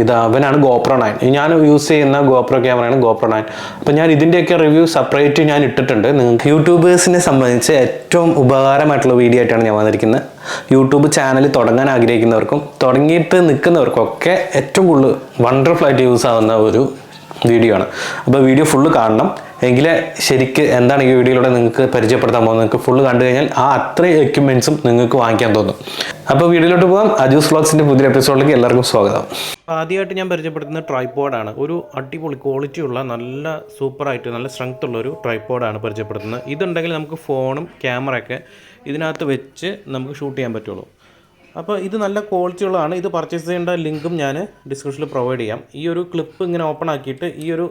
ഇത് അവനാണ് GoPro nine. ഞാൻ യൂസ് ചെയ്യുന്ന ഗോപ്രോ ക്യാമറയാണ് ഗോപ്രോ നയൻ. അപ്പം ഞാൻ ഇതിന്റെയൊക്കെ റിവ്യൂ സെപ്പറേറ്റ് ഞാൻ ഇട്ടിട്ടുണ്ട്. നിങ്ങൾക്ക് യൂട്യൂബേഴ്സിനെ സംബന്ധിച്ച് ഏറ്റവും ഉപകാരമായിട്ടുള്ള വീഡിയോ ആയിട്ടാണ് ഞാൻ വന്നിരിക്കുന്നത്. യൂട്യൂബ് ചാനൽ തുടങ്ങാൻ ആഗ്രഹിക്കുന്നവർക്കും തുടങ്ങിയിട്ട് നിൽക്കുന്നവർക്കൊക്കെ ഏറ്റവും കൂടുതൽ വണ്ടർഫുൾ ആയിട്ട് യൂസ് ആവുന്ന ഒരു വീഡിയോ ആണ്. അപ്പോൾ വീഡിയോ ഫുള്ള് കാണണം. എങ്കിലേ ശരിക്ക് എന്താണ് ഈ വീഡിയോയിലൂടെ നിങ്ങൾക്ക് പരിചയപ്പെടുത്താൻ പോകുന്നത്? നിങ്ങൾക്ക് ഫുള്ള് കണ്ടു കഴിഞ്ഞാൽ ആ അത്രയും എക്യുപ്മെന്റ്സും നിങ്ങൾക്ക് വാങ്ങിക്കാൻ തോന്നും. അപ്പോൾ വീഡിയോയിലോട്ട് പോകാം. അജൂസ് വ്ളോഗ്സിന്റെ പുതിയ എപ്പിസോഡിലേക്ക് എല്ലാവർക്കും സ്വാഗതം. ആദ്യമായിട്ട് ഞാൻ പരിചയപ്പെടുത്തുന്ന ട്രൈപ്പോഡാണ് ഒരു അടിപൊളി ക്വാളിറ്റി ഉള്ള നല്ല സൂപ്പറായിട്ട് നല്ല സ്ട്രെങ്ത് ഉള്ള ഒരു ട്രൈപ്പോഡാണ് പരിചയപ്പെടുത്തുന്നത്. ഇതുണ്ടെങ്കിൽ നമുക്ക് ഫോണും ക്യാമറയൊക്കെ ഇതിനകത്ത് വെച്ച് നമുക്ക് ഷൂട്ട് ചെയ്യാൻ പറ്റുള്ളൂ. അപ്പോൾ ഇത് നല്ല ക്വാളിറ്റി ഉള്ളതാണ്. ഇത് പർച്ചേസ് ചെയ്യേണ്ട ലിങ്കും ഞാൻ ഡിസ്ക്രിപ്ഷനിൽ പ്രൊവൈഡ് ചെയ്യാം. ഈ ഒരു ക്ലിപ്പ് ഇങ്ങനെ ഓപ്പൺ ആക്കിയിട്ട് ഈ ഒരു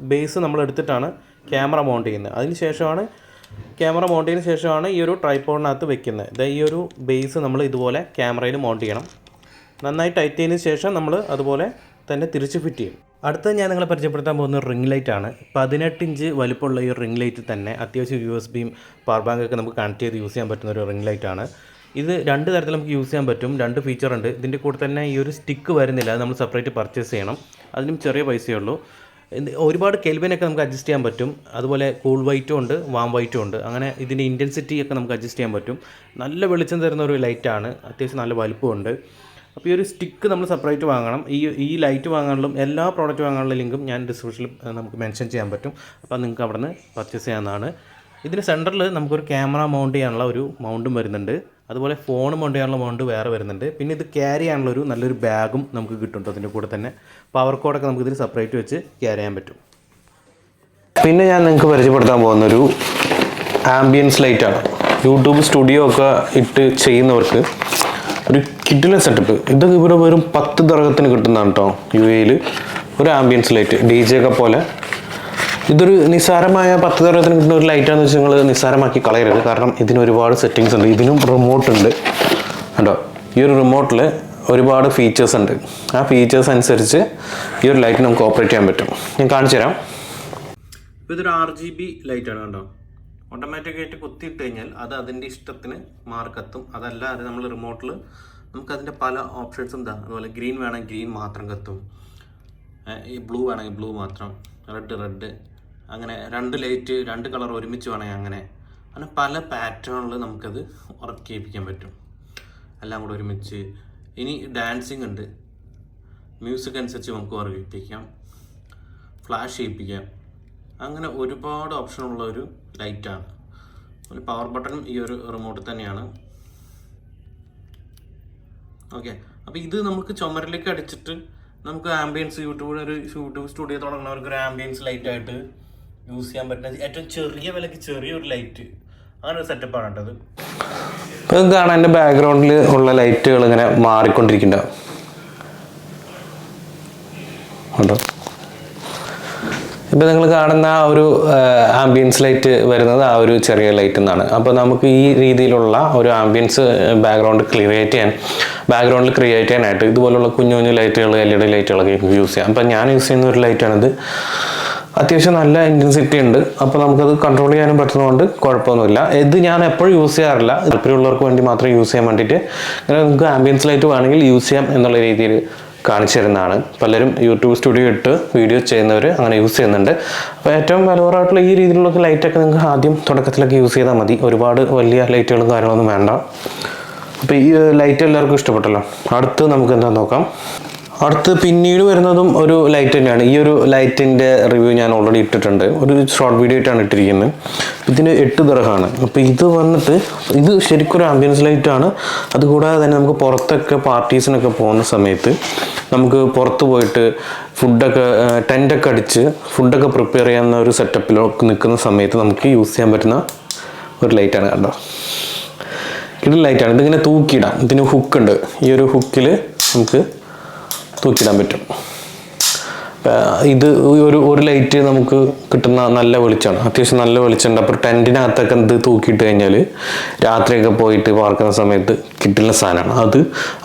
ബേസ് നമ്മൾ എടുത്തിട്ടാണ് ക്യാമറ മൗണ്ട് ചെയ്യുന്നത്. അതിന് ശേഷമാണ് ക്യാമറ മൗണ്ട് ചെയ്തതിന് ശേഷമാണ് ഈ ഒരു ട്രൈപ്പോഡിനകത്ത് വെക്കുന്നത്. ഇത് ഈ ഒരു ബേസ് നമ്മൾ ഇതുപോലെ ക്യാമറയിൽ മൗണ്ട് ചെയ്യണം. നന്നായി ടൈറ്റ് ചെയ്തതിന് ശേഷം നമ്മൾ അതുപോലെ തന്നെ തിരിച്ച് ഫിറ്റ് ചെയ്യും. അടുത്തത് ഞാൻ നിങ്ങളെ പരിചയപ്പെടുത്താൻ പോകുന്ന റിംഗ് ലൈറ്റ് ആണ്. പതിനെട്ട് ഇഞ്ച് വലിപ്പമുള്ള ഈ റിംഗ് ലൈറ്റ് തന്നെ അത്യാവശ്യം യു എസ് ബിയും പവർ ബാങ്കൊക്കെ നമുക്ക് കണക്ട് ചെയ്ത് യൂസ് ചെയ്യാൻ പറ്റുന്ന ഒരു റിംഗ് ലൈറ്റ് ആണ്. ഇത് രണ്ട് തരത്തിൽ നമുക്ക് യൂസ് ചെയ്യാൻ പറ്റും. രണ്ട് ഫീച്ചർ ഉണ്ട്. ഇതിന്റെ കൂടെ തന്നെ ഈ ഒരു സ്റ്റിക്ക് വരുന്നില്ല. അത് നമ്മൾ സെപ്പറേറ്റ് പർച്ചേസ് ചെയ്യണം. അതിനും ചെറിയ പൈസയേ ഉള്ളൂ. ഒരുപാട് കെൽവിനൊക്കെ നമുക്ക് അഡ്ജസ്റ്റ് ചെയ്യാൻ പറ്റും. അതുപോലെ കൂൾ വൈറ്റും ഉണ്ട് വാം വൈറ്റും ഉണ്ട്. അങ്ങനെ ഇതിന്റെ ഇന്റൻസിറ്റി ഒക്കെ നമുക്ക് അഡ്ജസ്റ്റ് ചെയ്യാൻ പറ്റും. നല്ല വെളിച്ചം തരുന്ന ഒരു ലൈറ്റാണ് അത്യാവശ്യം നല്ല വലുപ്പമുണ്ട് അപ്പോൾ ഈ ഒരു സ്റ്റിക്ക് നമ്മൾ സെപ്പറേറ്റ് വാങ്ങണം. ഈ ഈ ലൈറ്റ് വാങ്ങാനുള്ള എല്ലാ പ്രോഡക്റ്റ് വാങ്ങാനുള്ള ലിങ്കും ഞാൻ ഡിസ്ക്രിപ്ഷനിൽ നമുക്ക് മെൻഷൻ ചെയ്യാൻ പറ്റും. അപ്പോൾ നിങ്ങൾക്ക് അവിടെ നിന്ന് പർച്ചേസ് ചെയ്യാവുന്നതാണ്. ഇതിന്റെ സെന്ററിൽ നമുക്കൊരു ക്യാമറ മൗണ്ട് ചെയ്യാനുള്ള ഒരു മൗണ്ടും വരുന്നുണ്ട്. അതുപോലെ ഫോൺ മൗണ്ട് ചെയ്യാനുള്ള മൗണ്ട് വേറെ വരുന്നുണ്ട്. പിന്നെ ഇത് ക്യാരി ചെയ്യാനുള്ള ഒരു നല്ലൊരു ബാഗും നമുക്ക് കിട്ടുന്നുണ്ട് അതിന്റെ കൂടെ തന്നെ. പവർ കോഡൊക്കെ നമുക്ക് ഇതിൽ സെപ്പറേറ്റ് വെച്ച് ക്യാരി ചെയ്യാൻ പറ്റും. പിന്നെ ഞാൻ നിങ്ങൾക്ക് പരിചയപ്പെടുത്താൻ പോകുന്നൊരു ആംബിയൻസ് ലൈറ്റാണ് യൂട്യൂബ് സ്റ്റുഡിയോ ഒക്കെ ഇട്ട് ചെയ്യുന്നവർക്ക് ഒരു കിറ്റിലെ സെറ്റപ്പ് ഇതൊക്കെ ഇവിടെ വെറും പത്ത് ദർഹത്തിന് കിട്ടുന്നതാണ് കേട്ടോ യു എയിൽ ഒരു ആംബിയൻസ് ലൈറ്റ് ഡി ജെ ഒക്കെ പോലെ ഇതൊരു നിസ്സാരമായ പത്ത് തരത്തിന് കിട്ടുന്ന ഒരു ലൈറ്റാന്ന് വെച്ചാൽ നിങ്ങൾ നിസ്സാരമാക്കി കളയരുത്. കാരണം ഇതിന് ഒരുപാട് സെറ്റിങ്സ് ഉണ്ട്. ഇതിനും റിമോട്ട് ഉണ്ട്. കണ്ടോ? ഈ ഒരു റിമോട്ടിൽ ഒരുപാട് ഫീച്ചേഴ്സ് ഉണ്ട്. ആ ഫീച്ചേഴ്സ് അനുസരിച്ച് ഈ ഒരു ലൈറ്റ് നമുക്ക് ഓപ്പറേറ്റ് ചെയ്യാൻ പറ്റും. ഞാൻ കാണിച്ചു തരാം. ഇതൊരു ആർ ജി ബി ലൈറ്റാണ് കണ്ടോ? ഓട്ടോമാറ്റിക്കായിട്ട് കുത്തിയിട്ട് കഴിഞ്ഞാൽ അത് അതിന്റെ ഇഷ്ടത്തിന് മാർക്കത്തും അതല്ലാതെ നമ്മൾ റിമോട്ടിൽ നമുക്ക് അതിന്റെ പല ഓപ്ഷൻസും ഇതാ അതുപോലെ ഗ്രീൻ വേണമെങ്കിൽ ഗ്രീൻ മാത്രം കത്തും. ഈ ബ്ലൂ വേണമെങ്കിൽ ബ്ലൂ മാത്രം. റെഡ് റെഡ് അങ്ങനെ രണ്ട് ലൈറ്റ് രണ്ട് കളർ ഒരുമിച്ച് വേണമെങ്കിൽ അങ്ങനെ. അങ്ങനെ പല പാറ്റേണിൽ നമുക്കത് വർക്ക് ചെയ്യിപ്പിക്കാൻ പറ്റും. എല്ലാം കൂടെ ഒരുമിച്ച്. ഇനി ഡാൻസിങ് ഉണ്ട്. മ്യൂസിക് അനുസരിച്ച് നമുക്ക് വർക്ക് ചെയ്യിപ്പിക്കാം. ഫ്ലാഷ് ചെയ്യിപ്പിക്കാം. അങ്ങനെ ഒരുപാട് ഓപ്ഷനുള്ള ഒരു ലൈറ്റാണ് ഒരു പവർ ബട്ടണും ഈ ഒരു റിമോട്ട് തന്നെയാണ്. ഓക്കെ അപ്പോൾ ഇത് നമുക്ക് ചുമരിലേക്ക് അടിച്ചിട്ട് നമുക്ക് ആംബിയൻസ് യൂട്യൂബ് ഒരു യൂട്യൂബ് സ്റ്റുഡിയോ തുടങ്ങുന്നവർക്ക് ഒരു ആംബിയൻസ് ലൈറ്റ് ആയിട്ട് യൂസ് ചെയ്യാൻ പറ്റുന്ന ഏറ്റവും ചെറിയ വിലക്ക് ചെറിയൊരു ലൈറ്റ് അങ്ങനെ ഒരു സെറ്റപ്പാണ് കേട്ടത് ഇപ്പം കാണാൻ എന്റെ ബാക്ക്ഗ്രൗണ്ടിൽ ഉള്ള ലൈറ്റുകൾ ഇങ്ങനെ മാറിക്കൊണ്ടിരിക്കുന്നുണ്ടാവും ഇപ്പം നിങ്ങൾ കാണുന്ന ആ ഒരു ആംബിയൻസ് ലൈറ്റ് വരുന്നത് ആ ഒരു ചെറിയ ലൈറ്റ് എന്നാണ്. അപ്പോൾ നമുക്ക് ഈ രീതിയിലുള്ള ഒരു ആംബിയൻസ് ബാക്ക്ഗ്രൗണ്ട് ക്രിയേറ്റ് ചെയ്യാൻ ബാക്ക്ഗ്രൗണ്ടിൽ ക്രിയേറ്റ് ചെയ്യാനായിട്ട് ഇതുപോലുള്ള കുഞ്ഞു കുഞ്ഞു ലൈറ്റുകൾ എൽ ഇ ഡി ലൈറ്റുകളൊക്കെ യൂസ് ചെയ്യാം. അപ്പം ഞാൻ യൂസ് ചെയ്യുന്ന ഒരു ലൈറ്റാണിത് അത്യാവശ്യം നല്ല ഇന്റൻസിറ്റി ഉണ്ട്. അപ്പോൾ നമുക്കത് കൺട്രോൾ ചെയ്യാനും പറ്റുന്നതുകൊണ്ട് കുഴപ്പമൊന്നുമില്ല. ഇത് ഞാൻ എപ്പോഴും യൂസ് ചെയ്യാറില്ല. താല്പര്യമുള്ളവർക്ക് വേണ്ടി മാത്രം യൂസ് ചെയ്യാൻ വേണ്ടിയിട്ട് അങ്ങനെ നിങ്ങൾക്ക് ആംബിയൻസ് ലൈറ്റ് വേണമെങ്കിൽ യൂസ് ചെയ്യാം എന്നുള്ള രീതിയിൽ കാണിച്ചു തരുന്നതാണ്. പലരും യൂട്യൂബ് സ്റ്റുഡിയോ ഇട്ട് വീഡിയോ ചെയ്യുന്നവർ അങ്ങനെ യൂസ് ചെയ്യുന്നുണ്ട്. അപ്പോൾ ഏറ്റവും വിലവറായിട്ടുള്ള ഈ രീതിയിലുള്ള ലൈറ്റൊക്കെ നിങ്ങൾക്ക് ആദ്യം തുടക്കത്തിലൊക്കെ യൂസ് ചെയ്താൽ മതി. ഒരുപാട് വലിയ ലൈറ്റുകളും കാര്യങ്ങളൊന്നും വേണ്ട. അപ്പോൾ ഈ ലൈറ്റ് എല്ലാവർക്കും ഇഷ്ടപ്പെട്ടല്ലോ. അടുത്ത് നമുക്ക് എന്താ നോക്കാം. അടുത്ത് പിന്നീട് വരുന്നതും ഒരു ലൈറ്റ് തന്നെയാണ്. ഈ ഒരു ലൈറ്റിന്റെ റിവ്യൂ ഞാൻ ഓൾറെഡി ഇട്ടിട്ടുണ്ട്. ഒരു ഷോർട്ട് വീഡിയോ ആയിട്ടാണ് ഇട്ടിരിക്കുന്നത്. ഇതിന് എട്ട് ദർഹമാണ് അപ്പോൾ ഇത് വന്നിട്ട് ഇത് ശരിക്കും ഒരു ആംബിയൻസ് ലൈറ്റ് ആണ്. അതുകൂടാതെ തന്നെ നമുക്ക് പുറത്തൊക്കെ പാർട്ടീസിനൊക്കെ പോകുന്ന സമയത്ത് നമുക്ക് പുറത്ത് പോയിട്ട് ഫുഡൊക്കെ ടെന്റൊക്കെ അടിച്ച് ഫുഡൊക്കെ പ്രിപ്പയർ ചെയ്യുന്ന ഒരു സെറ്റപ്പിലൊക്കെ നിൽക്കുന്ന സമയത്ത് നമുക്ക് യൂസ് ചെയ്യാൻ പറ്റുന്ന ഒരു ലൈറ്റാണ് കണ്ടോ ഇത് ലൈറ്റാണ് ഇതിങ്ങനെ തൂക്കിയിടാം. ഇതിന് ഹുക്ക് ഉണ്ട്. ഈ ഒരു ഹുക്കിൽ നമുക്ക് തൂക്കിയിടാൻ പറ്റും. ഇത് ഒരു ഒരു ലൈറ്റ് നമുക്ക് കിട്ടുന്ന നല്ല വെളിച്ചമാണ്. അത്യാവശ്യം നല്ല വെളിച്ചമുണ്ട്. അപ്പോൾ ടെന്റിനകത്തൊക്കെ ഇത് തൂക്കിയിട്ട് കഴിഞ്ഞാൽ രാത്രിയൊക്കെ പോയിട്ട് പാർക്കുന്ന സമയത്ത് കിട്ടുന്ന സാധനമാണ്. അത്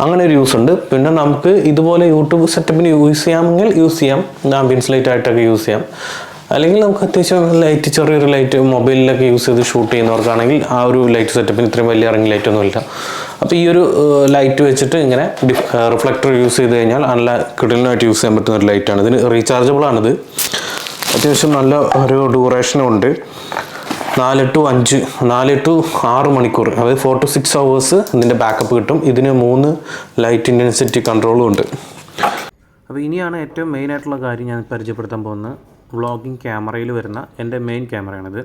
അങ്ങനെ ഒരു യൂസ് ഉണ്ട്. പിന്നെ നമുക്ക് ഇതുപോലെ യൂട്യൂബ് സെറ്റപ്പിന് യൂസ് ചെയ്യാമെങ്കിൽ യൂസ് ചെയ്യാം. ആംബിയൻസ് ലൈറ്റ് ആയിട്ടൊക്കെ യൂസ് ചെയ്യാം. അല്ലെങ്കിൽ നമുക്ക് അത്യാവശ്യം ലൈറ്റ് ചെറിയൊരു ലൈറ്റ് മൊബൈലിലൊക്കെ യൂസ് ചെയ്ത് ഷൂട്ട് ചെയ്യുന്നവർക്കാണെങ്കിൽ ആ ഒരു ലൈറ്റ് സെറ്റപ്പിന് ഇത്രയും വലിയ ഇറങ്ങി ലൈറ്റ് ഒന്നുമില്ല. അപ്പോൾ ഈ ഒരു ലൈറ്റ് വെച്ചിട്ട് ഇങ്ങനെ റിഫ്ലക്ടർ യൂസ് ചെയ്ത് കഴിഞ്ഞാൽ നല്ല കിടലിനായിട്ട് യൂസ് ചെയ്യാൻ പറ്റുന്ന ഒരു ലൈറ്റാണ് ഇതിന് റീചാർജബിൾ ആണിത്. അത്യാവശ്യം നല്ല ഒരു ഡ്യൂറേഷനും ഉണ്ട്. നാല് ടു അഞ്ച് നാല് ടു ആറ് മണിക്കൂർ അതായത് ഫോർ ടു സിക്സ് ഹവേഴ്സ് ഇതിന്റെ ബാക്കപ്പ് കിട്ടും. ഇതിന് മൂന്ന് ലൈറ്റ് ഇന്റൻസിറ്റി കൺട്രോളും ഉണ്ട്. അപ്പോൾ ഇനിയാണ് ഏറ്റവും മെയിനായിട്ടുള്ള കാര്യം ഞാൻ പരിചയപ്പെടുത്താൻ പോകുന്നത്. വ്ളോഗിങ് ക്യാമറയിൽ വരുന്ന എന്റെ മെയിൻ ക്യാമറയാണിത്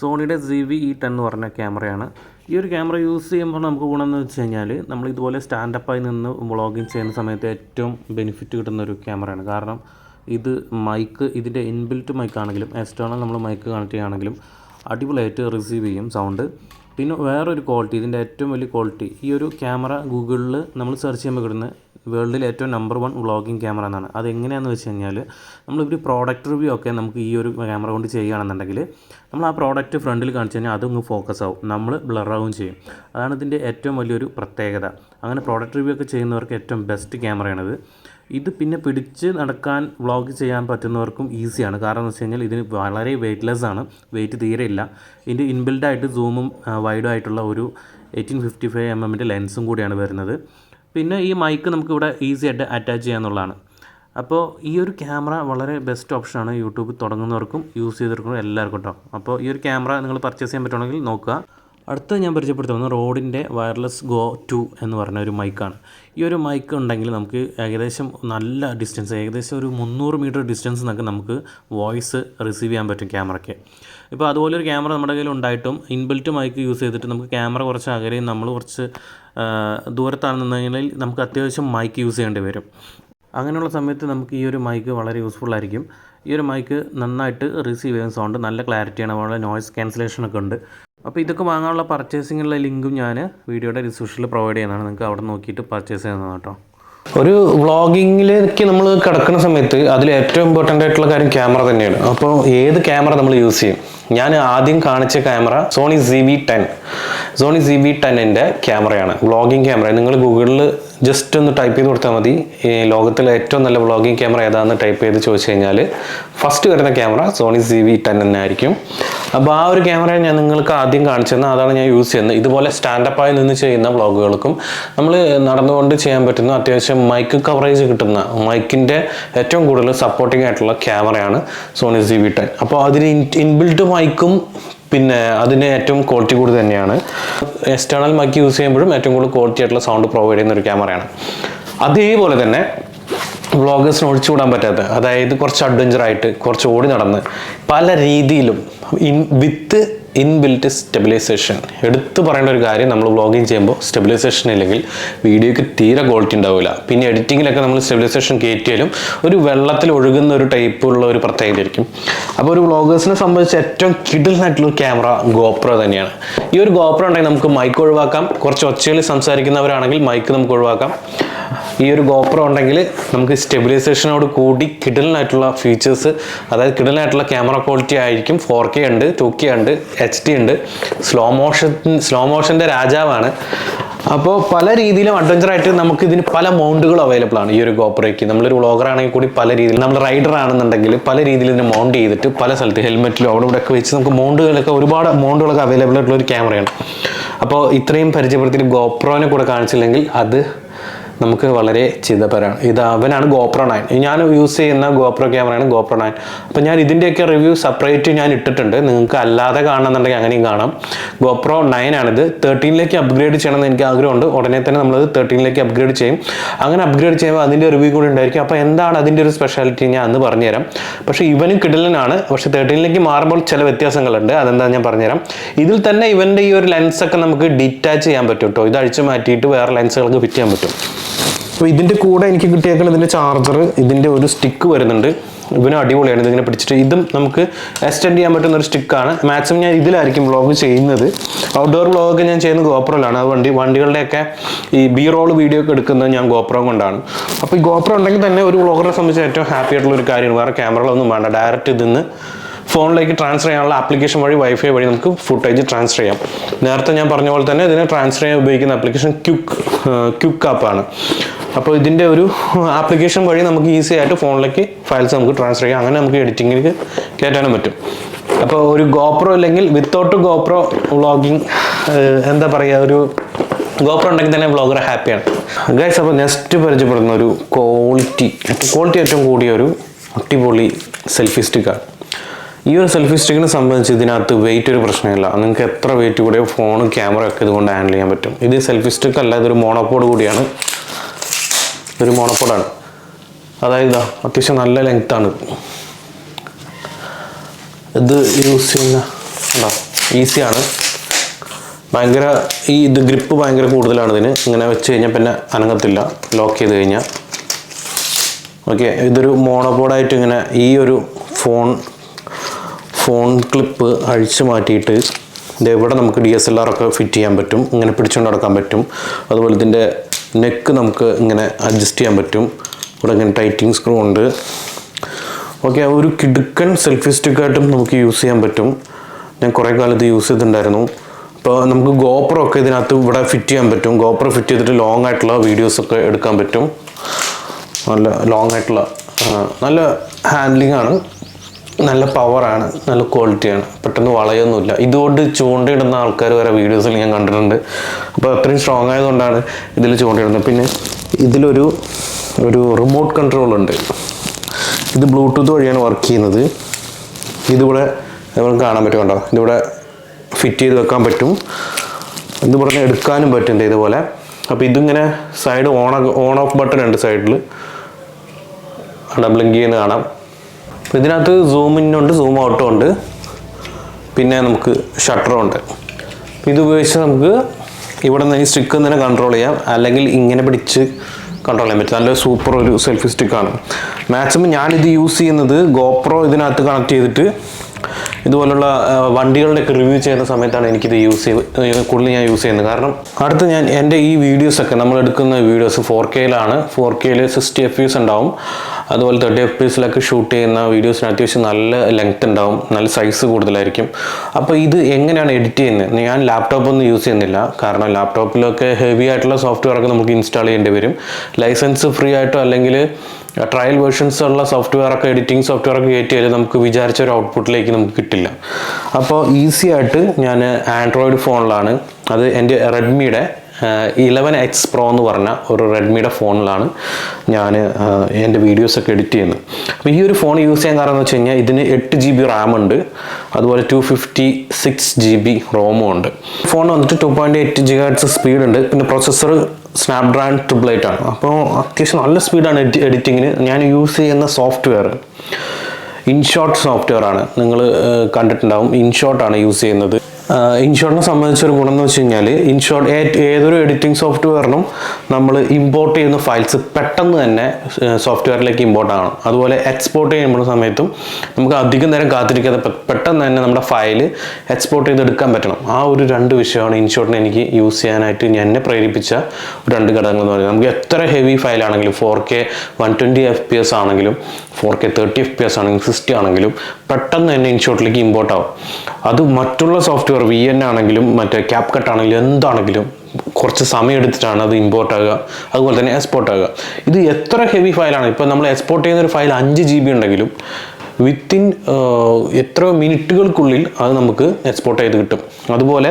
സോണിയുടെ സി വി ഇ ടെൻ എന്ന് പറഞ്ഞ ക്യാമറയാണ്. ഈ ഒരു ക്യാമറ യൂസ് ചെയ്യുമ്പോൾ നമുക്ക് ഗുണമെന്ന് വെച്ച് കഴിഞ്ഞാൽ നമ്മൾ ഇതുപോലെ സ്റ്റാൻഡപ്പായി നിന്ന് വ്ളോഗിങ് ചെയ്യുന്ന സമയത്ത് ഏറ്റവും ബെനിഫിറ്റ് കിട്ടുന്ന ഒരു ക്യാമറയാണ്. കാരണം ഇത് മൈക്ക് ഇതിന്റെ ഇൻബിൽറ്റ് മൈക്ക് ആണെങ്കിലും എക്സ്റ്റേണൽ നമ്മൾ മൈക്ക് കണക്ട് ചെയ്യുകയാണെങ്കിലും അടിപൊളിയായിട്ട് റിസീവ് ചെയ്യും സൗണ്ട് പിന്നെ വേറൊരു ക്വാളിറ്റി ഇതിന്റെ ഏറ്റവും വലിയ ക്വാളിറ്റി ഈ ഒരു ക്യാമറ ഗൂഗിളിൽ നമ്മൾ സെർച്ച് ചെയ്യുമ്പോൾ കിട്ടുന്ന വേൾഡിലെ ഏറ്റവും നമ്പർ വൺ വ്ളോഗിങ് ക്യാമറ എന്നാണ്. അത് എങ്ങനെയാണെന്ന് വെച്ച് കഴിഞ്ഞാൽ നമ്മളൊരു പ്രോഡക്റ്റ് റിവ്യൂ ഒക്കെ നമുക്ക് ഈ ഒരു ക്യാമറ കൊണ്ട് ചെയ്യുകയാണെന്നുണ്ടെങ്കിൽ നമ്മൾ ആ പ്രോഡക്റ്റ് ഫ്രണ്ടിൽ കാണിച്ചു കഴിഞ്ഞാൽ അതൊന്ന് ഫോക്കസ് ആവും. നമ്മൾ ബ്ലറാവും ചെയ്യും. അതാണ് ഇതിന്റെ ഏറ്റവും വലിയൊരു പ്രത്യേകത. അങ്ങനെ പ്രോഡക്റ്റ് റിവ്യൂ ഒക്കെ ചെയ്യുന്നവർക്ക് ഏറ്റവും ബെസ്റ്റ് ക്യാമറയാണിത് ഇത് പിന്നെ പിടിച്ച് നടക്കാൻ വ്ളോഗ് ചെയ്യാൻ പറ്റുന്നവർക്കും ഈസിയാണ് കാരണം എന്ന് വെച്ച് കഴിഞ്ഞാൽ ഇതിന് വളരെ വെയ്റ്റ്ലെസ് ആണ്. വെയിറ്റ് തീരെ ഇല്ല. ഇതിന്റെ ഇൻബിൽഡ് ആയിട്ട് സൂമും വൈഡും ആയിട്ടുള്ള ഒരു എയ്റ്റീൻ ഫിഫ്റ്റി ഫൈവ് എം എമ്മിന്റെ ലെൻസും കൂടിയാണ് വരുന്നത്. പിന്നെ ഈ മൈക്ക് നമുക്ക് ഇവിടെ ഈസി ആയിട്ട് അറ്റാച്ച് ചെയ്യാന്നുള്ളതാണ്. അപ്പോൾ ഈ ഒരു ക്യാമറ വളരെ ബെസ്റ്റ് ഓപ്ഷനാണ് യൂട്യൂബ് തുടങ്ങുന്നവർക്കും യൂസ് ചെയ്തവർക്കും എല്ലാവർക്കും കേട്ടോ അപ്പോൾ ഈ ഒരു ക്യാമറ നിങ്ങൾ പർച്ചേസ് ചെയ്യാൻ പറ്റുവാണെങ്കിൽ നോക്കുക. അടുത്ത ഞാൻ പരിചയപ്പെടുത്തുന്നത് റോഡിന്റെ വയർലെസ് ഗോ ടു എന്ന് പറഞ്ഞ ഒരു മൈക്കാണ്. ഈ ഒരു മൈക്ക് ഉണ്ടെങ്കിൽ നമുക്ക് ഏകദേശം നല്ല ഡിസ്റ്റൻസ് ഏകദേശം ഒരു മുന്നൂറ് മീറ്റർ ഡിസ്റ്റൻസ് നിന്നൊക്കെ നമുക്ക് വോയിസ് റിസീവ് ചെയ്യാൻ പറ്റും ക്യാമറയ്ക്ക്. ഇപ്പോൾ അതുപോലെ ഒരു ക്യാമറ നമ്മുടെ കയ്യിൽ ഉണ്ടായിട്ടും ഇൻബിൽറ്റ് മൈക്ക് യൂസ് ചെയ്തിട്ട് നമുക്ക് ക്യാമറ കുറച്ച് അകലെയും നമ്മൾ കുറച്ച് ദൂരത്താണെന്നുണ്ടെങ്കിൽ നമുക്ക് അത്യാവശ്യം മൈക്ക് യൂസ് ചെയ്യേണ്ടി വരും. അങ്ങനെയുള്ള സമയത്ത് നമുക്ക് ഈ ഒരു മൈക്ക് വളരെ യൂസ്ഫുൾ ആയിരിക്കും. ഈ ഒരു മൈക്ക് നന്നായിട്ട് റിസീവ് ചെയ്യുന്ന സൗണ്ട് നല്ല ക്ലാരിറ്റിയാണ് വളരെ നോയ്സ് ക്യാൻസലേഷനൊക്കെ ഉണ്ട്. അപ്പോൾ ഇതൊക്കെ വാങ്ങാനുള്ള പർച്ചേസിങ്ങുള്ള ലിങ്കും ഞാൻ വീഡിയോയുടെ ഡിസ്ക്രിപ്ഷനിൽ പ്രൊവൈഡ് ചെയ്യുന്നതാണ്. നിങ്ങൾക്ക് അവിടെ നോക്കിയിട്ട് പർച്ചേസ് ചെയ്യുന്നതാണ് കേട്ടോ. ഒരു വ്ളോഗിങ്ങിലേക്ക് നമ്മൾ കിടക്കുന്ന സമയത്ത് അതിൽ ഏറ്റവും ഇമ്പോർട്ടന്റ് ആയിട്ടുള്ള കാര്യം ക്യാമറ തന്നെയാണ്. അപ്പോൾ ഏത് ക്യാമറ നമ്മൾ യൂസ് ചെയ്യും? ഞാൻ ആദ്യം കാണിച്ച camera Sony C V ten Sony C V ടെന്നിന്റെ ക്യാമറയാണ് വ്ളോഗിങ് ക്യാമറ നിങ്ങൾ ഗൂഗിളിൽ ജസ്റ്റ് ഒന്ന് ടൈപ്പ് ചെയ്ത് കൊടുത്താൽ മതി. ലോകത്തിലെ ഏറ്റവും നല്ല വ്ളോഗിങ് ക്യാമറ ഏതാണെന്ന് ടൈപ്പ് ചെയ്ത് ചോദിച്ചു കഴിഞ്ഞാൽ ഫസ്റ്റ് വരുന്ന camera Sony C V ten തന്നെ ആയിരിക്കും. അപ്പോൾ ആ ഒരു ക്യാമറ ഞാൻ നിങ്ങൾക്ക് ആദ്യം കാണിച്ചു തന്നെ അതാണ് ഞാൻ യൂസ് ചെയ്യുന്നത്. ഇതുപോലെ സ്റ്റാൻഡപ്പായി നിന്ന് ചെയ്യുന്ന വ്ളോഗുകൾക്കും നമ്മൾ നടന്നുകൊണ്ട് ചെയ്യാൻ പറ്റുന്ന അത്യാവശ്യം മൈക്ക് കവറേജ് കിട്ടുന്ന മൈക്കിന്റെ ഏറ്റവും കൂടുതൽ സപ്പോർട്ടിംഗ് ആയിട്ടുള്ള ക്യാമറയാണ് സോണി സി വി ടെൻ അപ്പോൾ അതിന് ഇൻബിൽറ്റ് മൈക്കും പിന്നെ അതിന് ഏറ്റവും ക്വാളിറ്റി കൂടുതൽ തന്നെയാണ്. എക്സ്റ്റേണൽ മൈക്ക് യൂസ് ചെയ്യുമ്പോഴും ഏറ്റവും കൂടുതൽ ക്വാളിറ്റി ആയിട്ടുള്ള സൗണ്ട് പ്രൊവൈഡ് ചെയ്യുന്ന ഒരു ക്യാമറയാണ്. അതേപോലെ തന്നെ വ്ളോഗേഴ്സിന് ഒഴിച്ചുകൂടാൻ പറ്റാത്ത അതായത് കുറച്ച് അഡ്വഞ്ചറായിട്ട് കുറച്ച് ഓടി നടന്ന് പല രീതിയിലും ഇൻ വിത്ത് ഇൻബിൽറ്റ് സ്റ്റെബിലൈസേഷൻ. എടുത്തു പറയേണ്ട ഒരു കാര്യം നമ്മൾ വ്ളോഗിങ് ചെയ്യുമ്പോൾ സ്റ്റെബിലൈസേഷൻ ഇല്ലെങ്കിൽ വീഡിയോയ്ക്ക് തീരെ ക്വാളിറ്റി ഉണ്ടാവില്ല. പിന്നെ എഡിറ്റിങ്ങിലൊക്കെ നമ്മൾ സ്റ്റെബിലൈസേഷൻ കയറ്റിയാലും ഒരു വെള്ളത്തിൽ ഒഴുകുന്ന ഒരു ടൈപ്പുള്ള ഒരു പ്രത്യേകത ആയിരിക്കും. അപ്പോൾ ഒരു വ്ളോഗേഴ്സിനെ സംബന്ധിച്ച് ഏറ്റവും കിടിലായിട്ടുള്ള ക്യാമറ ഗോപ്രോ തന്നെയാണ്. ഈ ഒരു ഗോപ്രോ ഉണ്ടെങ്കിൽ നമുക്ക് മൈക്ക് ഒഴിവാക്കാം. കുറച്ച് ഒച്ചയിൽ സംസാരിക്കുന്നവരാണെങ്കിൽ മൈക്ക് നമുക്ക് ഒഴിവാക്കാം. ഈ ഒരു ഗോപ്രോ ഉണ്ടെങ്കിൽ നമുക്ക് സ്റ്റെബിലൈസേഷനോട് കൂടി കിടലിനായിട്ടുള്ള ഫീച്ചേഴ്സ് അതായത് കിടലിനായിട്ടുള്ള ക്യാമറ ക്വാളിറ്റി ആയിരിക്കും. ഫോർ കെ ഉണ്ട് ടു കെ ഉണ്ട് എച്ച് ഡി ഉണ്ട്. സ്ലോ മോഷൻ സ്ലോ മോഷന്റെ രാജാവാണ്. അപ്പോൾ പല രീതിയിലും അഡ്വഞ്ചറായിട്ട് നമുക്ക് ഇതിന് പല മൗണ്ടുകൾ അവൈലബിൾ ആണ്. ഈ ഒരു ഗോപ്രയ്ക്ക് നമ്മളൊരു വ്ളോഗർ ആണെങ്കിൽ കൂടി പല രീതിയിൽ നമ്മൾ റൈഡർ ആണെന്നുണ്ടെങ്കിൽ പല രീതിയിൽ ഇതിനെ മൗണ്ട് ചെയ്തിട്ട് പല സ്ഥലത്ത് ഹെൽമെറ്റിലും അവിടെ ഇവിടെ ഒക്കെ വെച്ച് നമുക്ക് മൗണ്ടുകളൊക്കെ ഒരുപാട് മൗണ്ടുകളൊക്കെ അവൈലബിൾ ആയിട്ടുള്ള ഒരു ക്യാമറയാണ് അപ്പോൾ ഇത്രയും പരിചയപ്പെടുത്തിയിട്ട് ഗോപ്രോനെ കൂടെ കാണിച്ചില്ലെങ്കിൽ അത് നമുക്ക് വളരെ ചിതപരാണ് ഇത് അവനാണ് ഗോപ്രോ നയൻ. ഞാൻ യൂസ് ചെയ്യുന്ന ഗോപ്രോ ക്യാമറയാണ് ഗോപ്രോ നയൻ. അപ്പോൾ ഞാൻ ഇതിന്റെയൊക്കെ റിവ്യൂ സെപ്പറേറ്റ് ഞാൻ ഇട്ടിട്ടുണ്ട്. നിങ്ങൾക്ക് അല്ലാതെ കാണണമെന്നുണ്ടെങ്കിൽ അങ്ങനെയും കാണാം. ഗോപ്രോ നയൻ ആണിത്. തേർട്ടീനിലേക്ക് അപ്ഗ്രേഡ് ചെയ്യണമെന്ന് എനിക്ക് ആഗ്രഹമുണ്ട്. ഉടനെ തന്നെ നമ്മളത് തേർട്ടീനിലേക്ക് അപ്ഗ്രേഡ് ചെയ്യും. അങ്ങനെ അപ്ഗ്രേഡ് ചെയ്യുമ്പോൾ അതിന്റെ റിവ്യൂ കൂടി ഉണ്ടായിരിക്കും. അപ്പോൾ എന്താണ് അതിന്റെ ഒരു സ്പെഷ്യാലിറ്റി ഞാൻ അന്ന് പറഞ്ഞുതരാം. പക്ഷേ ഇവനും കിടലനാണ്. പക്ഷേ തേർട്ടീനിലേക്ക് മാറുമ്പോൾ ചില വ്യത്യാസങ്ങളുണ്ട്. അതെന്താ ഞാൻ പറഞ്ഞുതരാം. ഇതിൽ തന്നെ ഇവന്റെ ഈ ഒരു ലെൻസൊക്കെ നമുക്ക് ഡിറ്റാച്ച് ചെയ്യാൻ പറ്റും കേട്ടോ ഇത് അഴിച്ചു മാറ്റിയിട്ട് വേറെ ലെൻസുകൾക്ക് ഫിറ്റ് ചെയ്യാൻ പറ്റും. അപ്പോൾ ഇതിന്റെ കൂടെ എനിക്ക് കിട്ടിയേക്കുന്ന ഇതിന്റെ ചാർജർ ഇതിന്റെ ഒരു സ്റ്റിക്ക് വരുന്നുണ്ട്. ഇവനും അടിപൊളിയാണ് ഇതിങ്ങനെ പിടിച്ചിട്ട്. ഇതും നമുക്ക് എക്സ്റ്റെൻഡ് ചെയ്യാൻ പറ്റുന്ന ഒരു സ്റ്റിക്കാണ് മാക്സിമം ഞാൻ ഇതിലായിരിക്കും വ്ളോഗ് ചെയ്യുന്നത്. ഔട്ട്ഡോർ വ്ളോഗൊക്കെ ഞാൻ ചെയ്യുന്നത് ഗോപ്രോയിലാണ്. വണ്ടി വണ്ടികളുടെയൊക്കെ ഈ ബി റോൾ വീഡിയോ ഒക്കെ എടുക്കുന്നത് ഞാൻ ഗോപ്രോ കൊണ്ടാണ്. അപ്പോൾ ഈ ഗോപ്രോ ഉണ്ടെങ്കിൽ തന്നെ ഒരു വ്ളോഗറെ സംബന്ധിച്ച് ഏറ്റവും ഹാപ്പി ആയിട്ടുള്ള ഒരു കാര്യമാണ്. വേറെ ക്യാമറകളൊന്നും വേണ്ട. ഡയറക്റ്റ് ഇതിന്ന് ഫോണിലേക്ക് ട്രാൻസ്ഫർ ചെയ്യാനുള്ള ആപ്ലിക്കേഷൻ വഴി വൈഫൈ വഴി നമുക്ക് ഫുട്ടേജ് ട്രാൻസ്ഫർ ചെയ്യാം. നേരത്തെ ഞാൻ പറഞ്ഞ പോലെ തന്നെ ഇതിനെ ട്രാൻസ്ഫർ ചെയ്യാൻ ഉപയോഗിക്കുന്ന ആപ്ലിക്കേഷൻ ക്യുക്ക് ക്യുക്ക് ആപ്പാണ് അപ്പോൾ ഇതിന്റെ ഒരു ആപ്ലിക്കേഷൻ വഴി നമുക്ക് ഈസി ആയിട്ട് ഫോണിലേക്ക് ഫയൽസ് നമുക്ക് ട്രാൻസ്ഫർ ചെയ്യാം. അങ്ങനെ നമുക്ക് എഡിറ്റിങ്ങിലേക്ക് കയറ്റാനും പറ്റും. അപ്പോൾ ഒരു ഗോപ്രോ അല്ലെങ്കിൽ വിത്തൗട്ട് ഗോപ്രോ വ്ളോഗിങ് എന്താ പറയുക ഒരു ഗോപ്രോ ഉണ്ടെങ്കിൽ തന്നെ വ്ളോഗർ ഹാപ്പിയാണ് ഗൈസ് അപ്പോൾ നെക്സ്റ്റ് പരിചയപ്പെടുന്ന ഒരു ക്വാളിറ്റി ക്വാളിറ്റി ഏറ്റവും കൂടിയ ഒരു അടിപൊളി സെൽഫി സ്റ്റിക്കാണ് ഈ ഒരു സെൽഫി സ്റ്റിക്കിനെ സംബന്ധിച്ച് ഇതിനകത്ത് വെയിറ്റ് ഒരു പ്രശ്നമില്ല. നിങ്ങൾക്ക് എത്ര വെയിറ്റ് കൂടിയോ ഫോണും ക്യാമറ ഒക്കെ ഇതുകൊണ്ട് ഹാൻഡിൽ ചെയ്യാൻ പറ്റും. ഇത് സെൽഫി സ്റ്റിക്ക് അല്ല ഇതൊരു മോണോപോഡ് കൂടിയാണ്. ഇതൊരു മോണോപോഡാണ് അതായത് ഇതാ അത്യാവശ്യം നല്ല ലെങ്ത് ആണ്. ഇത് യൂസ് ചെയ്യുന്ന ഉണ്ടോ ഈസിയാണ് ഭയങ്കര ഈ ഇത് ഗ്രിപ്പ് ഭയങ്കര കൂടുതലാണ് ഇതിന്. ഇങ്ങനെ വെച്ച് കഴിഞ്ഞാൽ പിന്നെ അനങ്ങത്തില്ല. ലോക്ക് ചെയ്ത് കഴിഞ്ഞാൽ ഓക്കെ ഇതൊരു മോണോപോഡായിട്ട് ഇങ്ങനെ ഈ ഒരു ഫോൺ ഫോൺ ക്ലിപ്പ് അഴിച്ചു മാറ്റിയിട്ട് ഇത് എവിടെ നമുക്ക് ഡി എസ് എൽ ആർ ഒക്കെ ഫിറ്റ് ചെയ്യാൻ പറ്റും. ഇങ്ങനെ പിടിച്ചുകൊണ്ട് നടക്കാൻ പറ്റും. അതുപോലെ ഇതിന്റെ നെക്ക് നമുക്ക് ഇങ്ങനെ അഡ്ജസ്റ്റ് ചെയ്യാൻ പറ്റും. ഇവിടെ ഇങ്ങനെ ടൈറ്റിങ് സ്ക്രൂ ഉണ്ട്. ഓക്കെ ഒരു കിടുക്കൻ സെൽഫി സ്റ്റിക്കായിട്ടും നമുക്ക് യൂസ് ചെയ്യാൻ പറ്റും. ഞാൻ കുറേ കാലം ഇത് യൂസ് ചെയ്തിട്ടുണ്ടായിരുന്നു. അപ്പോൾ നമുക്ക് ഗോപ്രോ ഒക്കെ ഇതിനകത്ത് ഇവിടെ ഫിറ്റ് ചെയ്യാൻ പറ്റും. ഗോപ്രോ ഫിറ്റ് ചെയ്തിട്ട് ലോങ് ആയിട്ടുള്ള വീഡിയോസ് ഒക്കെ എടുക്കാൻ പറ്റും. നല്ല ലോങ് ആയിട്ടുള്ള നല്ല ഹാൻഡ്ലിംഗ് ആണ്. നല്ല പവറാണ് നല്ല ക്വാളിറ്റിയാണ് പെട്ടെന്ന് വളയൊന്നുമില്ല. ഇതുകൊണ്ട് ചൂണ്ടയിടുന്ന ആൾക്കാർ വരെ വീഡിയോസിൽ ഞാൻ കണ്ടിട്ടുണ്ട്. അപ്പോൾ അത്രയും സ്ട്രോങ് ആയതുകൊണ്ടാണ് ഇതിൽ ചൂണ്ടയിടുന്നത്. പിന്നെ ഇതിലൊരു ഒരു റിമോട്ട് കൺട്രോൾ ഉണ്ട്. ഇത് ബ്ലൂടൂത്ത് വഴിയാണ് വർക്ക് ചെയ്യുന്നത്. ഇതിവിടെ നമുക്ക് കാണാൻ പറ്റും ഇതിവിടെ ഫിറ്റ് ചെയ്ത് വെക്കാൻ പറ്റും. ഇത് ഇവിടെ എടുക്കാനും പറ്റുന്നുണ്ട് ഇതുപോലെ. അപ്പോൾ ഇതിങ്ങനെ side on on off button ഉണ്ട് സൈഡിൽ ഡബ്ലിങ്ക് ചെയ്യുന്ന കാണാം. ഇതിനകത്ത് സൂം ഇന്നുണ്ട് സൂം ഔട്ടും ഉണ്ട്. പിന്നെ നമുക്ക് ഷട്ടറും ഉണ്ട്. ഇത് ഉപയോഗിച്ച് നമുക്ക് ഇവിടെ നിന്ന് ഈ സ്റ്റിക്ക് തന്നെ കൺട്രോൾ ചെയ്യാം. അല്ലെങ്കിൽ ഇങ്ങനെ പിടിച്ച് കൺട്രോൾ ചെയ്യാൻ പറ്റും. നല്ല സൂപ്പർ ഒരു സെൽഫി സ്റ്റിക്കാണ് മാക്സിമം ഞാനിത് യൂസ് ചെയ്യുന്നത് ഗോപ്രോ ഇതിനകത്ത് കണക്ട് ചെയ്തിട്ട് ഇതുപോലുള്ള വണ്ടികളുടെയൊക്കെ റിവ്യൂ ചെയ്യുന്ന സമയത്താണ് എനിക്കിത് യൂസ് ചെയ്ത് കൂടുതൽ ഞാൻ യൂസ് ചെയ്യുന്നത്. കാരണം അടുത്ത് ഞാൻ എന്റെ ഈ വീഡിയോസൊക്കെ നമ്മൾ എടുക്കുന്ന വീഡിയോസ് ഫോർ കെയിലാണ് ഫോർ കെയിൽ സിക്സ്റ്റി എഫ് യൂസ് ഉണ്ടാവും. അതുപോലെ തേർട്ടി എഫ് പി എസിലൊക്കെ ഷൂട്ട് ചെയ്യുന്ന വീഡിയോസിന് അത്യാവശ്യം നല്ല ലെങ്ത് ഉണ്ടാവും നല്ല സൈസ് കൂടുതലായിരിക്കും. അപ്പോൾ ഇത് എങ്ങനെയാണ് എഡിറ്റ് ചെയ്യുന്നത്? ഞാൻ ലാപ്ടോപ്പ് ഒന്നും യൂസ് ചെയ്യുന്നില്ല. കാരണം ലാപ്ടോപ്പിലൊക്കെ ഹെവി ആയിട്ടുള്ള സോഫ്റ്റ്വെയർ ഒക്കെ നമുക്ക് ഇൻസ്റ്റാൾ ചെയ്യേണ്ടി വരും. ലൈസൻസ് ഫ്രീ ആയിട്ടോ അല്ലെങ്കിൽ ട്രയൽ വേർഷൻസ് ഉള്ള സോഫ്റ്റ്വെയർ ഒക്കെ എഡിറ്റിംഗ് സോഫ്റ്റ്വെയർ ഒക്കെ കയറ്റി കഴിഞ്ഞാൽ നമുക്ക് വിചാരിച്ച ഒരു ഔട്ട്പുട്ടിലേക്ക് നമുക്ക് കിട്ടില്ല. അപ്പോൾ ഈസി ആയിട്ട് ഞാൻ ആൻഡ്രോയിഡ് ഫോണിലാണ് അത് എന്റെ റെഡ്മിയുടെ ഇലവൻ എക്സ് പ്രോ എന്ന് പറഞ്ഞ ഒരു റെഡ്മിയുടെ ഫോണിലാണ് ഞാൻ എന്റെ വീഡിയോസൊക്കെ എഡിറ്റ് ചെയ്യുന്നത്. അപ്പോൾ ഈ ഒരു ഫോൺ യൂസ് ചെയ്യാൻ കാരണം എന്ന് വെച്ച് കഴിഞ്ഞാൽ ഇതിന് എട്ട് ജി ബി റാം ഉണ്ട്. അതുപോലെ two fifty six G B റോമും ഉണ്ട്. ഫോൺ വന്നിട്ട് two point eight G hertz speed ഉണ്ട്. പിന്നെ പ്രോസസ്സർ സ്നാപ്ഡ്രാഗൺ ട്രിപ്പിൾ എയ്റ്റ് ആണ്. അപ്പോൾ അത്യാവശ്യം നല്ല സ്പീഡാണ് എഡിറ്റിങ്ങിന് ഞാൻ യൂസ് ചെയ്യുന്ന സോഫ്റ്റ്വെയർ ഇൻഷോട്ട് സോഫ്റ്റ്വെയർ ആണ്. നിങ്ങൾ കണ്ടിട്ടുണ്ടാവും. ഇൻഷോട്ടാണ് യൂസ് ചെയ്യുന്നത്. ഇൻഷോട്ടിനെ സംബന്ധിച്ചൊരു ഗുണം എന്ന് വെച്ച് കഴിഞ്ഞാൽ ഇൻഷോട്ട് ഏതൊരു എഡിറ്റിംഗ് സോഫ്റ്റ്വെയറിനും നമ്മൾ ഇമ്പോർട്ട് ചെയ്യുന്ന ഫയൽസ് പെട്ടെന്ന് തന്നെ സോഫ്റ്റ്വെയറിലേക്ക് ഇമ്പോർട്ട് ആകണം. അതുപോലെ എക്സ്പോർട്ട് ചെയ്യുമ്പോൾ സമയത്തും നമുക്ക് അധികം നേരം കാത്തിരിക്കാതെ പെട്ടെന്ന് തന്നെ നമ്മുടെ ഫയൽ എക്സ്പോർട്ട് ചെയ്തെടുക്കാൻ പറ്റണം. ആ ഒരു രണ്ട് വിഷയമാണ് ഇൻഷോട്ടിനെ എനിക്ക് യൂസ് ചെയ്യാനായിട്ട് ഞാൻ എന്നെ പ്രേരിപ്പിച്ച രണ്ട് ഘടകങ്ങൾ എന്ന് പറയുന്നത്. നമുക്ക് എത്ര heavy ഫയലാണെങ്കിലും four K one twenty F P S ആണെങ്കിലും four K thirty F P S ആണെങ്കിലും സിക്സ്റ്റി ആണെങ്കിലും പെട്ടെന്ന് തന്നെ ഇൻഷോട്ടിലേക്ക് ഇമ്പോർട്ട് ആവും. അത് മറ്റുള്ള സോഫ്റ്റ്വെയർ വി എൻ ആണെങ്കിലും മറ്റേ ക്യാപ് കട്ട് ആണെങ്കിലും എന്താണെങ്കിലും കുറച്ച് സമയം എടുത്തിട്ടാണ് അത് ഇമ്പോർട്ട് ആകുക. അതുപോലെ തന്നെ എക്സ്പോർട്ട് ആകുക. ഇത് എത്ര ഹെവി ഫയലാണ് ഇപ്പോൾ നമ്മൾ എക്സ്പോർട്ട് ചെയ്യുന്ന ഒരു ഫയൽ അഞ്ച് ജി ബി ഉണ്ടെങ്കിലും വിത്തിൻ എത്ര മിനിറ്റുകൾക്കുള്ളിൽ അത് നമുക്ക് എക്സ്പോർട്ട് ചെയ്ത് കിട്ടും. അതുപോലെ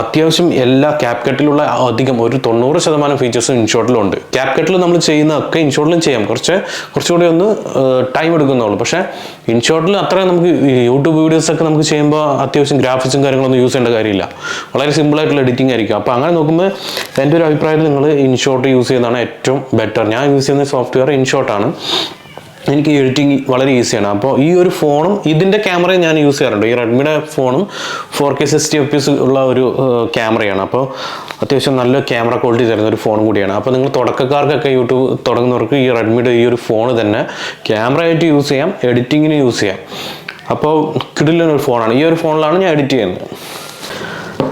അത്യാവശ്യം എല്ലാ ക്യാപ് കട്ടിലുള്ള അധികം ഒരു തൊണ്ണൂറ് ശതമാനം ഫീച്ചേഴ്സും ഇൻഷോട്ടിലുണ്ട് ഉണ്ട്. കട്ടിൽ നമ്മൾ ചെയ്യുന്ന ഒക്കെ ഇൻഷോട്ടിലും ചെയ്യാം. കുറച്ച് കുറച്ചുകൂടി ഒന്ന് ടൈം എടുക്കുന്നുള്ളൂ. പക്ഷേ ഇൻഷോട്ടിൽ അത്ര നമുക്ക് യൂട്യൂബ് വീഡിയോസൊക്കെ നമുക്ക് ചെയ്യുമ്പോൾ അത്യാവശ്യം ഗ്രാഫിക്സും കാര്യങ്ങളൊന്നും യൂസ് ചെയ്യേണ്ട കാര്യമില്ല. വളരെ സിമ്പിളായിട്ടുള്ള എഡിറ്റിംഗ് ആയിരിക്കും. അപ്പോൾ അങ്ങനെ നോക്കുമ്പോൾ എന്റെ ഒരു അഭിപ്രായത്തിൽ നിങ്ങൾ ഇൻഷോട്ട് യൂസ് ചെയ്യുന്നതാണ് ഏറ്റവും ബെറ്റർ ഞാൻ യൂസ് ചെയ്യുന്ന സോഫ്റ്റ്വെയർ ഇൻഷോട്ടാണ് എനിക്ക് എഡിറ്റിംഗ് വളരെ ഈസിയാണ് അപ്പോൾ ഈ ഒരു ഫോണും ഇതിന്റെ ക്യാമറയും ഞാൻ യൂസ് ചെയ്യാറുണ്ട്. ഈ റെഡ്മിയുടെ ഫോണും four K sixty F PS ഉള്ള ഒരു ക്യാമറയാണ് അപ്പോൾ അത്യാവശ്യം നല്ല ക്യാമറ ക്വാളിറ്റി തരുന്ന ഒരു ഫോൺ കൂടിയാണ്. അപ്പോൾ നിങ്ങൾ തുടക്കക്കാർക്കൊക്കെ യൂട്യൂബ് തുടങ്ങുന്നവർക്ക് ഈ റെഡ്മിയുടെ ഈ ഒരു ഫോൺ തന്നെ ക്യാമറ ആയിട്ട് യൂസ് ചെയ്യാം എഡിറ്റിങ്ങിന് യൂസ് ചെയ്യാം. അപ്പോൾ കിടിലൊരു ഫോണാണ് ഈ ഒരു ഫോണിലാണ് ഞാൻ എഡിറ്റ് ചെയ്യുന്നത്.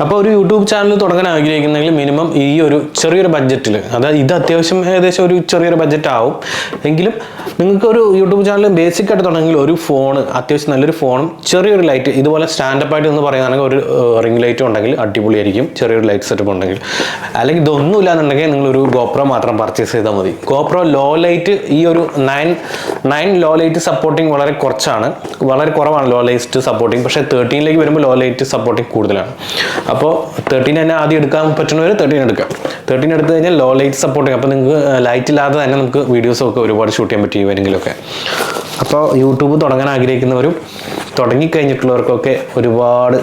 അപ്പോൾ ഒരു യൂട്യൂബ് ചാനൽ തുടങ്ങാൻ ആഗ്രഹിക്കുന്നെങ്കിൽ മിനിമം ഈ ഒരു ചെറിയൊരു ബഡ്ജറ്റിൽ അതായത് ഇത് അത്യാവശ്യം ഏകദേശം ഒരു ചെറിയൊരു ബഡ്ജറ്റ് ആവും. എങ്കിലും നിങ്ങൾക്ക് ഒരു യൂട്യൂബ് ചാനൽ ബേസിക് ആയിട്ട് തുടങ്ങണമെങ്കിൽ ഒരു ഫോൺ അത്യാവശ്യം നല്ലൊരു ഫോണും ചെറിയൊരു ലൈറ്റ് ഇതുപോലെ സ്റ്റാൻഡപ്പ് ആയിട്ട് എന്ന് പറയുകയാണെങ്കിൽ ഒരു റിംഗ് ലൈറ്റും ഉണ്ടെങ്കിൽ അടിപൊളിയായിരിക്കും. ചെറിയൊരു ലൈറ്റ് സെറ്റപ്പ് ഉണ്ടെങ്കിൽ. അല്ലെങ്കിൽ ഇതൊന്നും ഇല്ലാന്നുണ്ടെങ്കിൽ നിങ്ങൾ ഒരു ഗോപ്രോ മാത്രം പർച്ചേസ് ചെയ്താൽ മതി. ഗോപ്രോ ലോ ലൈറ്റ് ഈ ഒരു nine nine low light supporting വളരെ കുറച്ചാണ്. വളരെ കുറവാണ് ലോ ലൈറ്റ് സപ്പോർട്ടിങ് പക്ഷേ തേർട്ടീനിലേക്ക് വരുമ്പോൾ ലോ ലൈറ്റ് സപ്പോർട്ടിങ് കൂടുതലാണ്. അപ്പോൾ തേർട്ടീൻ തന്നെ ആദ്യം എടുക്കാൻ പറ്റുന്നവർ തേർട്ടീൻ എടുക്കാം. തേർട്ടീൻ എടുത്തു കഴിഞ്ഞാൽ ലോ ലൈറ്റ് സപ്പോർട്ടിങ് അപ്പോൾ നിങ്ങൾക്ക് ലൈറ്റ് ഇല്ലാതെ തന്നെ നമുക്ക് വീഡിയോസൊക്കെ ഒരുപാട് ഷൂട്ട് ചെയ്യാൻ പറ്റും ഇവരെങ്കിലൊക്കെ അപ്പോൾ യൂട്യൂബ് തുടങ്ങാൻ ആഗ്രഹിക്കുന്നവരും തുടങ്ങിക്കഴിഞ്ഞിട്ടുള്ളവർക്കൊക്കെ ഒരുപാട്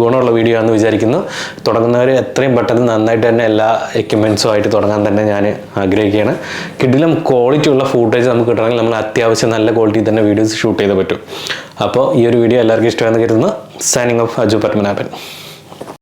ഗുണമുള്ള വീഡിയോ ആണെന്ന് വിചാരിക്കുന്നു. തുടങ്ങുന്നവർ എത്രയും പെട്ടെന്ന് നന്നായിട്ട് തന്നെ എല്ലാ എക്യുപ്മെൻസും ആയിട്ട് തുടങ്ങാൻ തന്നെ ഞാൻ ആഗ്രഹിക്കുകയാണ്. കിഡിലും ക്വാളിറ്റി ഉള്ള ഫൂട്ടേജ് നമുക്ക് കിട്ടണമെങ്കിൽ നമ്മൾ അത്യാവശ്യം നല്ല ക്വാളിറ്റി തന്നെ വീഡിയോസ് ഷൂട്ട് ചെയ്ത് പറ്റും. അപ്പോൾ ഈ ഒരു വീഡിയോ എല്ലാവർക്കും ഇഷ്ടമാണെന്ന് കരുതുന്നു. Signing off Aju Padmanabhan.